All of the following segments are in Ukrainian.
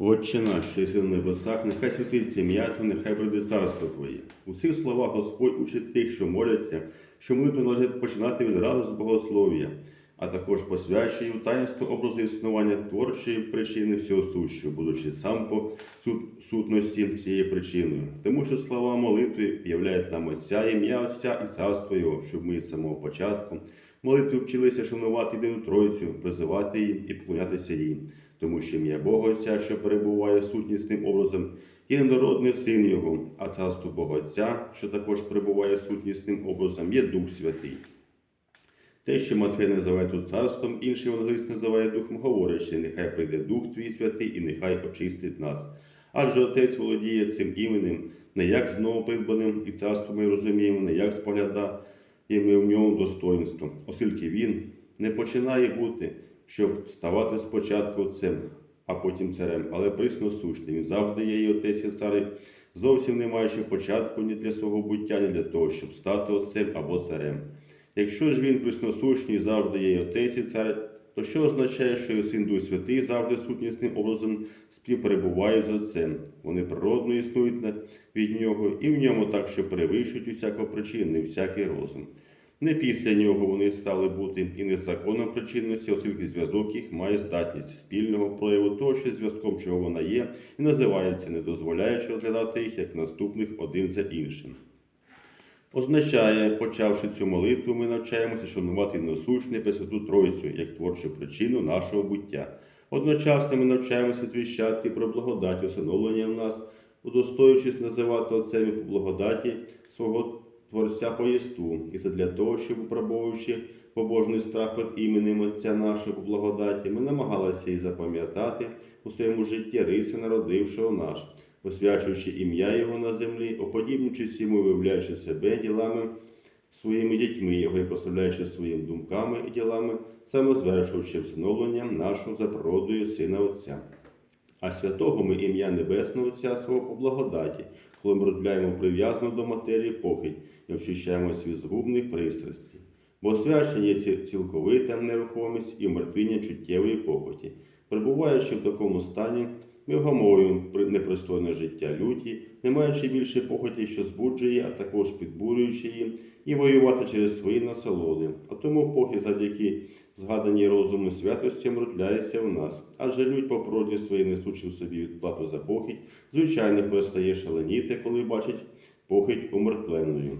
Отче наш, що єси на небесах, нехай святиться ім'я Твоє, нехай прийде царство Твоє. У цих словах Господь учить тих, що моляться, що молитву належить починати відразу з богослов'я, а також посвячує в таїнство образу існування творчої причини всього сущого, будучи сам по сут- сутності цієї причиною. Тому що слова молитви являють нам Отця, ім'я Отця і царство Його, щоб ми з самого початку молитви вчилися шанувати єдину Тройцю, призивати її і поклонятися їй тому що ім'я Бога Отця, що перебуває сутнісним образом, є недородний син Його, а царство Бога Отця, що також перебуває сутнісним образом, є Дух Святий. Те, що Матфей називає тут царством, інший евангелист називає Духом, говорячи, нехай прийде Дух Твій святий і нехай очистить нас. Адже Отець володіє цим іменем, не як знову придбаним, і царство ми розуміємо, не як споглядаємо в ньому достоинство, оскільки він не починає бути, щоб ставати спочатку отцем, а потім царем, але присно сущний. Він завжди є і отець і цар, зовсім не маючи початку ні для свого буття, ні для того, щоб стати отцем або царем. Якщо ж він присносущний завжди є і отець і цар, то що означає, що його син Дух Святий завжди сутнісним образом співперебуває з Отцем? Вони природно існують від нього, і в ньому так, що перевищують усяку причину, всякий розум. Не після нього вони стали бути і не законом причинності, оскільки зв'язок їх має здатність спільного прояву того, що зв'язком чого вона є, і називається, не дозволяючи розглядати їх як наступних один за іншим. Означає, почавши цю молитву, ми навчаємося шанувати насущне Пресвяту Тройцю як творчу причину нашого буття. Одночасно ми навчаємося звіщати про благодать усиновлення в нас, удостоюючись називати Отцем по благодаті свого Творця по єству. І це для того, щоб, випробовуючи побожний страх перед іменем Отця нашого по благодаті, ми намагалися і запам'ятати у своєму житті риси народившого наш освячуючи ім'я Його на землі, оподібнюючись йому, виявляючи себе ділами своїми дітьми Його і прославляючи своїми думками і ділами, самозвершуючи всиновлення нашого за природою Сина Отця. А святого ми ім'я Небесного Отця свого по благодаті, коли ми розбляємо прив'язану до матерії похідь і очищаємось від згубних пристрастей. Бо освячення є цілковита нерухомість і умертвіння чуттєвої похоті. Перебуваючи в такому стані, ми вгамовуємо непристойне життя люті, не маючи більше похоті, що збуджує, а також підбурюючи її, і воювати через свої насолоди. А тому похід завдяки згаданій розуму святості мрудляється в нас. Адже людь по природі своїй несучи в собі відплату за похідь, звичайно перестає шаленіти, коли бачить похідь умертвленою.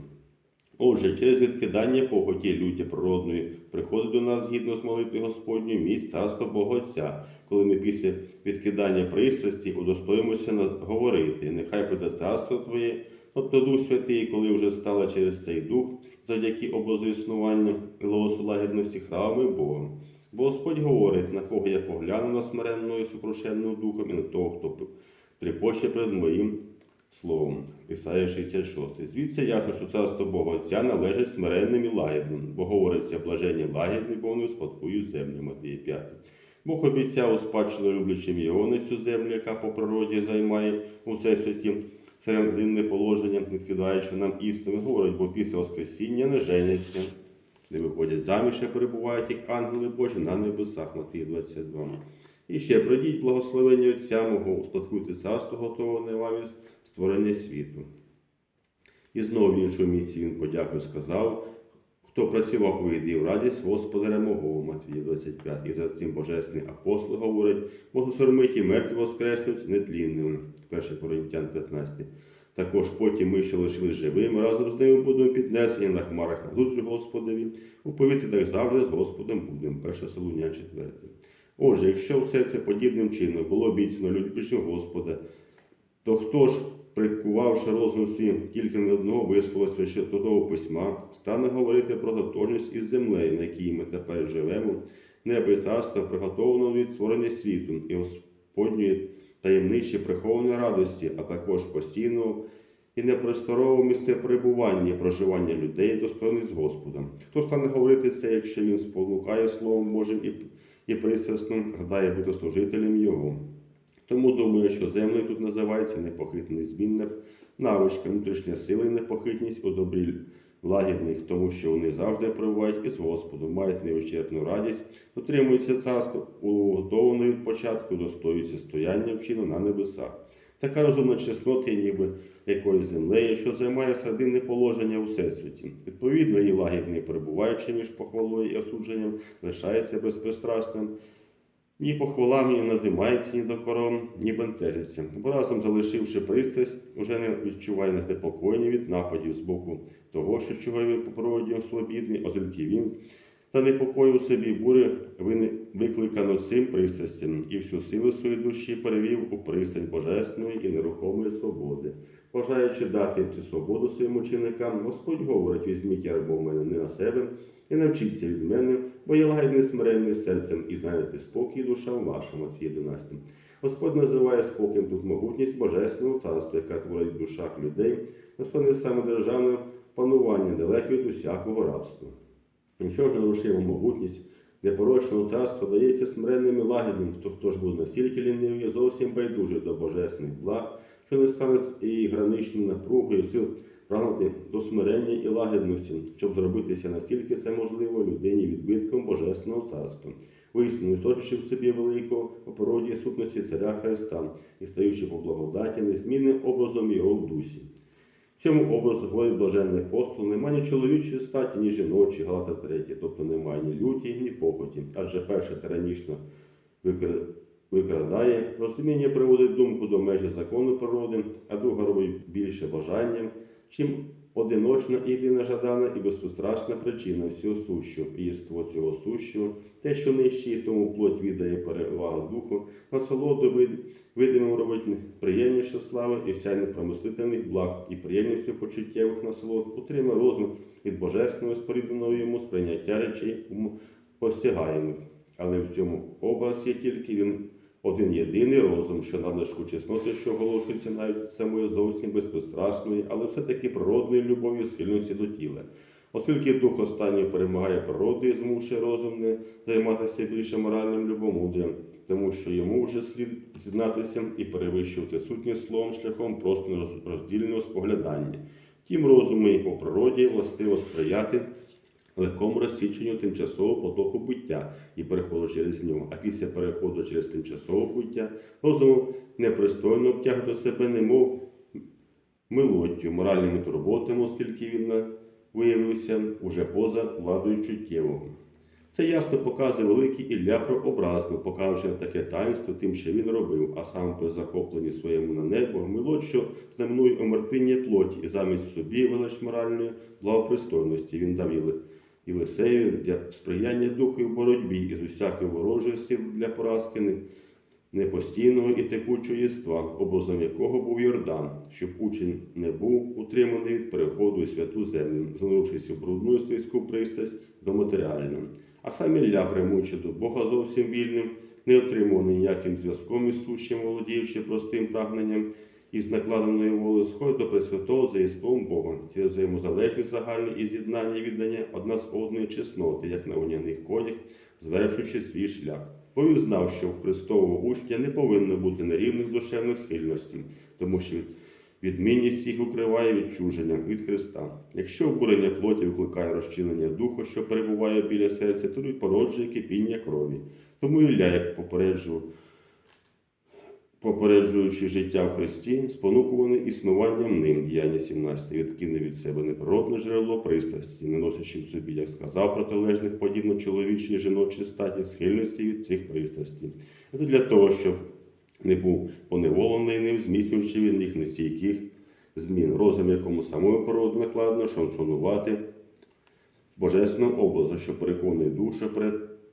Отже, через відкидання похоті люті природної приходить до нас згідно з молитвою Господньою місць царство Бога Отця, коли ми після відкидання пристрасті удостоїмося говорити, нехай прийде царство Твоє, тобто Дух Святий, коли вже стала через цей дух, завдяки образу існування голосу лагідності храмами Богом. Бо Господь говорить, на кого я погляну на смиренною сукрушенною духом і на того, хто тріпоче перед моїм словом. Ісая 66. Звідси ясно, що царство Бога Отця належить смиренним і лагідним, бо говориться блаженні лагідні, бо вони успадкують землю Матвія 5. Бог обіцяв у спадщину люблячим його на цю землю, яка по природі займає у всесвіті серединне положення, відкидаючи нам істину, Він говорить, бо після Воскресіння не женяться, не виходять заміж, а перебувають як ангели Божі на небесах, Матвія 22. І ще пройдіть благословення Отця мого, успадкуйте царство готове вам створення світу. І знову в іншому місці він подякою сказав, хто працював у в радість Господаря мого, Матвія 25. І за цим божественний апостол говорить, благосормиті мертві воскреснуть нетлінними, 1 Коринтян 15. Також потім ми, що лишились живими, разом з ними будемо піднесені на хмарах на Господові, у повітрі так завжди з Господом будемо. 1 Солунян 4. Отже, якщо все це подібним чином було обіцяно людям Господа, то хто ж, прикувавши розум свій тільки на одного вислова святого письма, стане говорити про тотожність із землею, на якій ми тепер живемо, небо і царство приготовлено від створення світу і Господньої таємничі прихованої радості, а також постійного і непросторового місця перебування, проживання людей достойних з Господом. Хто стане говорити це, якщо він спонукає Словом Божим і, і пристрасно гадає бути служителем Його? Тому думаю, що землею тут називається непохитний змінна навичка, внутрішня сила і непохитність у добрі лагідних, тому що вони завжди перебувають із Господом, мають невичерпну радість, дотримуються царство уготовано від початку, достоюються стояння вчину на небесах. Така розумна чеснота, є ніби якоюсь землею, що займає серединне положення у всесвіті. Відповідно, її лагідний, перебуваючи між похвалою і осудженням, лишається безпристрасним. Ні похвалам, ні надимається, ні докором, ні бентежиться. Бо разом залишивши пристрасть, уже не відчуває неспокоєння від нападів з боку того, що чого він по природі свобідний, оскільки він та непокою у собі бурі вини- викликано цим пристрастям і всю силу своєї душі перевів у пристань божественної і нерухомої свободи. Бажаючи дати цю свободу своїм ученикам, Господь говорить, візьміть ярмо в мене не на себе і навчіться від мене, бо я лагідний смиренний серцем і знайдете спокій душам вашим, Матвій 11. Господь називає спокоєм тут могутність божественного царства, яка творить в душах людей, настане самодержавне панування далеко від усякого рабства. Нічого рушимо могутність, непорочного царства дається смиренним і лагідним, хто, хто ж буде настільки лінивий, зовсім байдужий до божественних благ, що не стане і граничною напругою сил прагнути до смирення і лагідності, щоб зробитися настільки це можливо людині відбитком божественного царства, воістину істочивши в собі великого по породі сутності царя Христа і стаючи по благодаті незмінним образом його в дусі. В цьому образ говорить блаженний апостол, немає ні чоловічої статі, ні жіночої, Галата 3, тобто немає ні люті, ні похоті, адже перше тиранічно викрадає, розуміння приводить думку до межі закону природи, а друга робить більше бажанням, чим одиночна і єдина жадана і безпострашна причина всього сущого, і єство цього сущого, те, що нижче, тому плоть віддає перевагу духу, насолоду вид, видимим робить приємніше слави і всяйне промислительних благ, і приємністю почуттєвих насолод утримає розум від божественного спорідненого йому сприйняття речей постягаємих. Але в цьому образі тільки він один єдиний розум, що надлишку чесноти, що оголошується навіть самою зовсім безпострасної, але все-таки природної любові схильності до тіла. Оскільки дух останній перемагає природу і змушує розум не займатися більше моральним любомудрям, тому що йому вже слід з'єднатися і перевищувати сутність словом шляхом просто роздільного споглядання. Тім розуму і по природі властиво сприяти легкому розсіченню тимчасового потоку буття і переходу через нього, а після переходу через тимчасове буття розуму непристойно обтягне до себе, немов милоттю, моральними турботами, оскільки він виявився уже поза владою чуттєвого. Це ясно показує великий Ілля прообразно, показуючи таке таїнство тим, що він робив, а сам при захопленні своєму на небо, милот, що знаменує омертвіння плоті, і замість собі велич моральної благопристойності він дав Єли- Єлисею для сприяння духу в боротьбі із усякої ворожої сил для поразки непостійного і текучого єства, образом якого був Йордан, щоб учень не був утриманий від переходу у святу землю, зануршись у брудну і слизьку пристрасть до матеріального. А сам Ілля, прямуючи до Бога зовсім вільним, не отримуваний ніяким зв'язком із сущим, володіючи простим прагненням із накладеною волею, до Пресвятого за єством Бога, через взаємозалежність загальне і з'єднання і віддання одна з одної чесноти, як на вогняних конях, звершуючи свій шлях. Бо він знав, що у Христового учня не повинно бути нерівних душевних схильностей, тому що відмінність їх укриває відчуження від Христа. Якщо обурення плоті викликає розчинення духу, що перебуває біля серця, то він породжує кипіння крові. Тому Ілля, як попереджував, попереджуючи життя в Христі, спонукуваний існуванням ним, діяння 17, відкине від себе неприродне джерело пристрасті, не носячи в собі, як сказав, протилежних подібно чоловічій і жіночій статі, схильності від цих пристрастей. Це для того, щоб не був поневолений ним, зміцнюючи від них нестійких змін, розум, якому самою природою накладено шаншонувати божественного образу, що переконує душу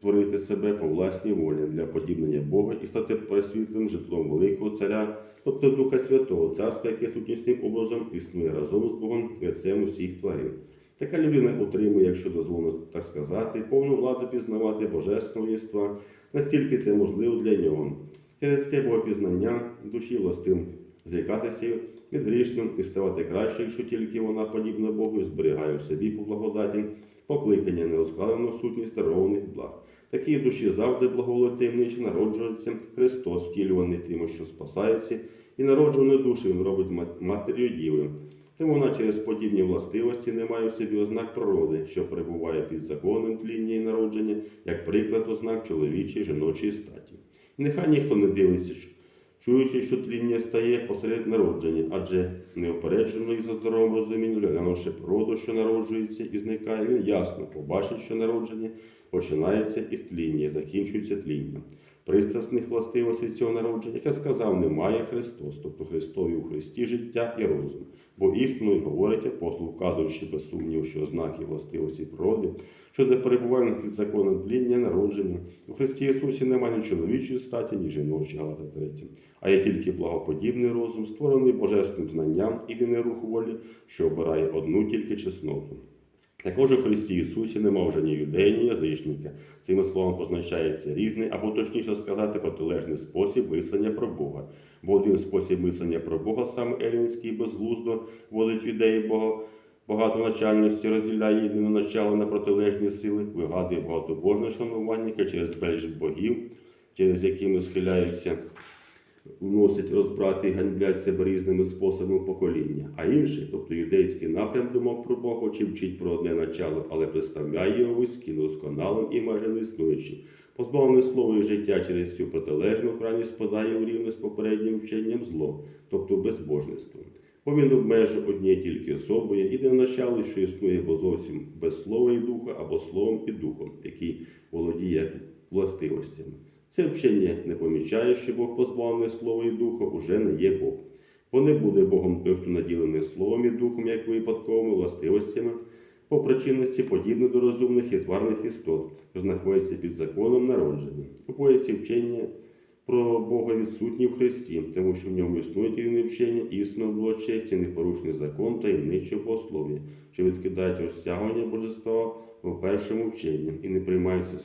перетворити себе по власній волі для подібнення Бога і стати просвітлим житлом великого царя, тобто Духа Святого, царства, яке сутнісним образом існує разом з Богом Отцем усіх тварин. Така людина отримує, якщо дозволено так сказати, повну владу пізнавати божественного єства, настільки це можливо для нього. Через це богопізнання душі властим зрікатися від грішним і ставати краще, якщо тільки вона подібна Богу і зберігає в собі по благодаті покликання нерозкладену сутність дарованих благ. Такі душі завжди благоволотимніші народжується Христос, втілюваний тим, що спасається, і народжену душу він робить мат- матір'ю дівою. Тому вона через подібні властивості не має в собі ознак природи, що перебуває під законом тління народження, як приклад ознак чоловічої жіночої статі. Нехай ніхто не дивиться, чуючи, що тління стає посеред народження, адже неопереджено і за здоровим розумінням, глянувши природу, що народжується і зникає, він ясно побачить, що народження починається із тління закінчується тлінням. Пристрасних властивостей цього народження, як я сказав, немає Христос, тобто Христові у Христі життя і розум. Бо істинно й говорить апостол, вказуючи без сумніву, що ознаки властивості природи, що де перебуває під законом тління, народження. У Христі Ісусі немає ні чоловічої статі, ні жіночої, Галата 3. А є тільки благоподібний розум, створений божественним знанням, єдиний рух волі, що обирає одну тільки чесноту. Також у Христі Ісусі нема вже ні юдея, ні язичника. Цими словами позначається різний, або точніше сказати, протилежний спосіб мислення про Бога. Бо один спосіб мислення про Бога, саме елінський, безглуздо водить ідеї Бога. Багатоначальності розділяє єдине начало на протилежні сили, вигадує багатобожне шанування, через безліч богів, через якими схиляються вносять розбрати і ганьблять себе різними способами покоління. А інший, тобто юдейський напрям думок про Бога, чи вчить про одне начало, але представляє його вузьким, досконалим і майже неіснуючим. Позбавлений слова і життя через цю протилежну крайність подає у рівне з попереднім вченням зло, тобто безбожництво. Бо він обмежує однією тільки особою, єдине начало, що існує бо зовсім без слова і духа, або словом і духом, який володіє властивостями. Це вчення не помічає, що Бог позбавлений слова і духа уже не є Бог. Бо не буде Богом той, хто наділений словом і духом, як випадковими властивостями, по причинності подібно до розумних і тварних істот, що знаходяться під законом народження. У поясі вчення про Бога відсутні в Христі, тому що в ньому існують рівне вчення, істинно було честі, непорушний закон таємничого богослов'я, що відкидають розтягування божества в першому вченні і не приймаються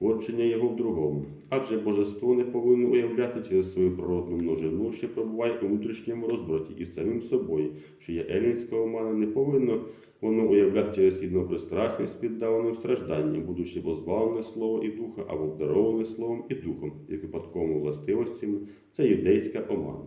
Корчення його в другому. Адже божество не повинно уявляти через свою природну множину, що перебуває у внутрішньому розбраті із самим собою, що є елінська омана, не повинно воно уявляти через єднопристрасність піддаваним стражданням, будучи позбавлене слова і духа або обдароване словом і духом, як випадковими властивостями, це юдейська омана.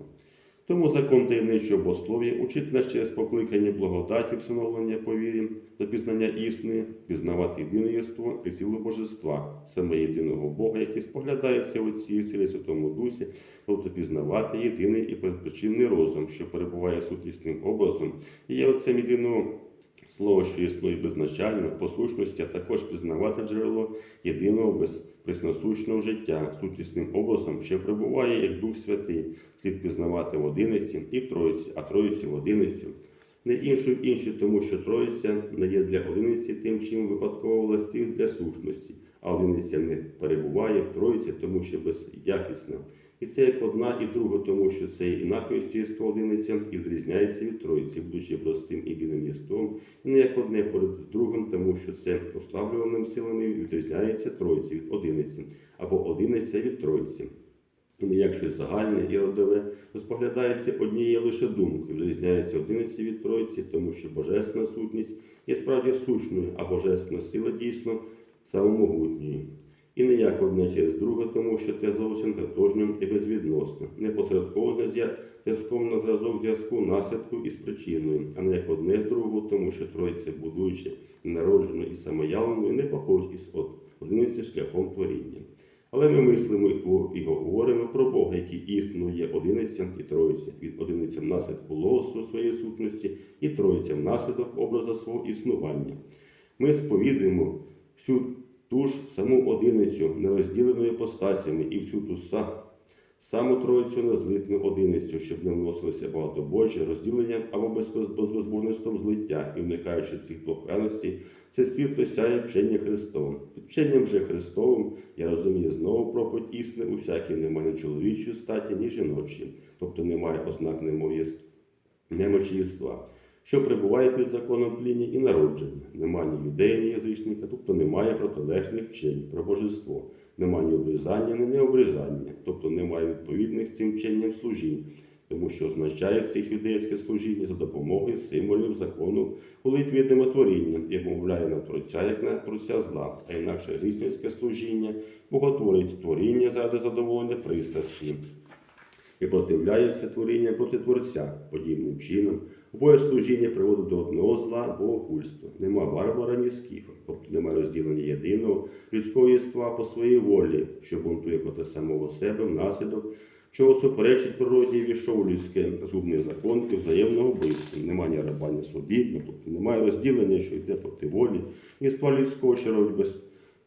Тому закон таємничого богослов'я учить нас через покликання благодаті, встановлення по вірі до пізнання істини, пізнавати єдине єство і цілу божества, саме єдиного Бога, який споглядається у цій силі Святому Дусі, тобто пізнавати єдиний і безпричинний розум, що перебуває сутнісним образом, і є отцем єдиного Слово, що існує безначально, послушності, а також пізнавати джерело єдиного безприсносущного життя, сутнісним образом, що прибуває як Дух Святий, слід пізнавати в одиниці і Троїці, а Троїці в одиницю. Не іншу в інші, тому що Троїця не є для одиниці тим, чим випадково властив для сущності, а одиниця не перебуває в Троїці, тому що безякісна. І це як одна і друга, тому що це інакость єство одиниця і відрізняється від троїці, будучи простим і вільним єством, і не як одне поряд з другим, тому що це ослаблюваним силами відрізняється троїці від одиниці, або одиниця від троїці. І не як щось загальне і родове, то споглядається однією лише думкою, відрізняється одиниці від троїці, тому що божественна сутність є справді сущною, а божественна сила дійсно самомогутньою. І не як одне через друге, тому що те зовсім тотожньо і безвідносно, непосередково зв'язком на зразок зв'язку наслідку із причиною, а не як одне з другого, тому що троїця, будуючи народженою і самоявленою, не походить із одиниці шляхом творіння. Але ми мислимо і говоримо про Бога, який істинно є одиниця і троїця, від одиниця внаслідку логосу своєї сутності і троїця внаслідок образа свого існування. Ми сповідуємо всю ту ж саму одиницю нерозділеною постасями і всю ту са, саму троїцю незлитну одиницю, щоб не вносилося багато Боже розділення або безбожництвом злиття, і вникаючи цих двох це світло сяє вчення Христовим. Під вченням же Христовим я розумію знову проповідь істини, у всякій немає чоловічої статі, ні жіночої, тобто немає ознак немочі єства що перебуває під законом тління і народження. Нема ні юдея, ні язичника, тобто немає протилежних вчень про божество, немає ні обрізання, ні необрізання, тобто немає відповідних цим вченням служінь, тому що означає цих юдейське служіння за допомогою символів закону, коли творіння і мовляє на творця, як на творця зла, а інакше язичницьке служіння, боготворить творіння заради задоволення пристрасті і противляється творіння проти Творця подібним чином. Обоє служіння приводить до одного зла богохульства. Нема варвара, ні скіфа, тобто немає розділення єдиного людського єства по своїй волі, що бунтує проти самого себе внаслідок, чого суперечить природі і війшов у людське згубний закон і взаємного вбивства. Немає раба, ні свобідного, тобто немає розділення, що йде проти волі, єства людського, що робить без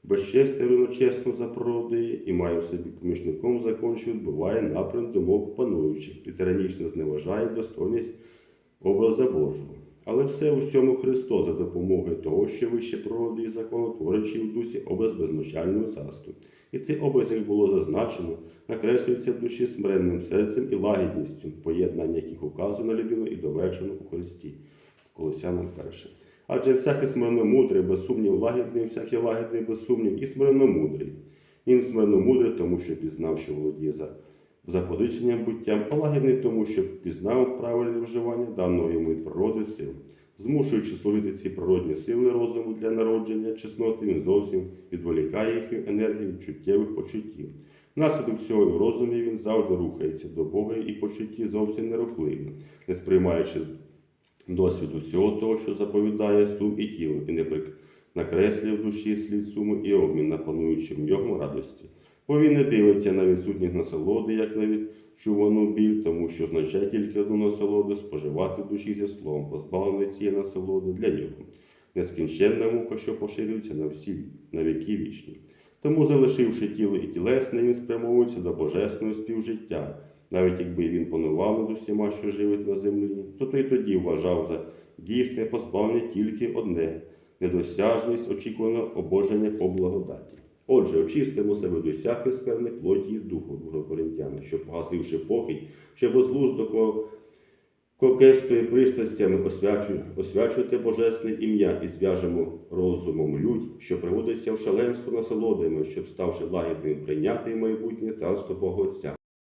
безчесте рівночесно за природою і має в собі помічником закон, що відбуває напрям думок пануючих і тиранічно зневажає достойність образа Божого. Але все у всьому Христос за допомогою того, що вище природи і закону, в дусі образ безмочального царства. І цей образ, як було зазначено, накреслюється в душі смиренним серцем і лагідністю, поєднання яких указано людину і довершено у Христі. Колосянам перше. Адже всякий смиренно мудрий, без сумнів лагідний, всякий лагідний, без сумнів, і смиренно мудрий. Він смиренно мудрий, тому що пізнав, що володіє за запозиченням буттям, а лагідний тому, що пізнав правильне вживання даного йому природи сил. Змушуючи служити ці природні сили розуму для народження чесноти, він зовсім відволікає їхню енергію чуттєвих почуттів. Внаслідок цього в розумі він завжди рухається до Бога і почутті зовсім нерухливо, не сприймаючи досвід усього того, що заповідає сум і тіло, і не накреслює в душі слід суму і обмін на пануючи в ньому радості. Бо він не дивиться на відсутність насолоди, як на відчувану біль, тому що означає тільки одну насолоду споживати душі зі словом, позбавлений цієї насолоди для нього. Нескінченна мука, що поширюється на всі на віки вічні. Тому, залишивши тіло і тілесне, він спрямовується до божественного співжиття, навіть якби він панував над усіма, що живуть на землі, то той тоді вважав за дійсне позбавлення тільки одне недосяжність очікуваного обоження по благодаті. Отже, очистимо себе до всяких скверних плоті духу, 2 Коринтяна, що погасивши похідь, що безглуздо кокестої пристрастями, освячуйте Божесне ім'я і зв'яжемо розумом людь, що приводиться в шаленство насолодами, щоб ставши лагідним, прийняти майбутнє царство Бога Отця.